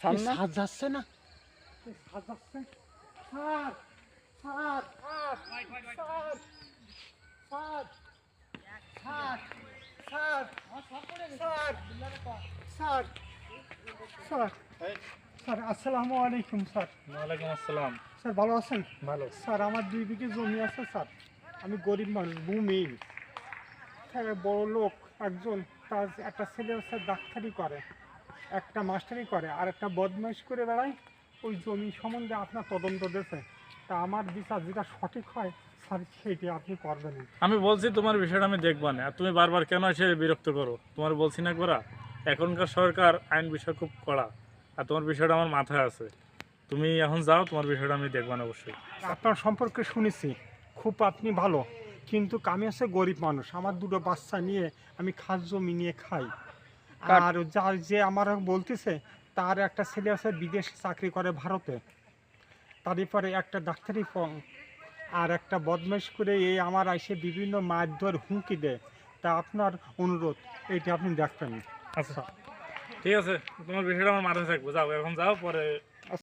সাজ যাচ্ছে না সাজ যাচ্ছে sir sir sir sir sir sir sir sir sir sir আসসালামু আলাইকুম স্যার ওয়ালাইকুম আসসালাম। স্যার ভালো আছেন? ভালো। স্যার আমার দুই বিঘে জমি আছে স্যার আমি গরিব মানুষ ভূমিহীন স্যার বড় লোক একজন তার একটা ছেলে স্যার ডাক্তারি করে। একটা মাস্টারি করে আর একটা বদমাইশ করে বেড়ায় ওই জমি সম্বন্ধে আপনার তদন্ত দিয়েছে। তা আমার বিচার যেটা সঠিক হয় স্যার সেইটি আপনি করবেন। আমি বলছি তোমার বিষয়টা আমি দেখব না। আর তুমি বারবার কেন এসে বিরক্ত করো? তোমার বলছি না করা? এখনকার সরকার আইন বিষয় খুব কড়া আর তোমার বিষয়টা আমার মাথায় আছে। তুমি এখন যাও তোমার বিষয়টা আমি দেখব না অবশ্যই। আপনার সম্পর্কে শুনেছি খুব আপনি ভালো কিন্তু আমি আছে গরিব মানুষ। আমার দুটো বাচ্চা নিয়ে আমি খাস জমি নিয়ে খাই। আর যার যে আমার বলতেছে তার একটা ছেলে আছে বিদেশে চাকরি করে ভারতে। তারপরে একটা ডাক্তারি ফর্ম আর একটা বদমেশ করে এই আমার এসে বিভিন্ন মারধর হুমকি দেয়। তা আপনার অনুরোধ এইটা আপনি দেখবেন। আচ্ছা। ঠিক আছে তোমার বিষয়টা আমার মাথায় থাকব। যাও এখন যাও পরে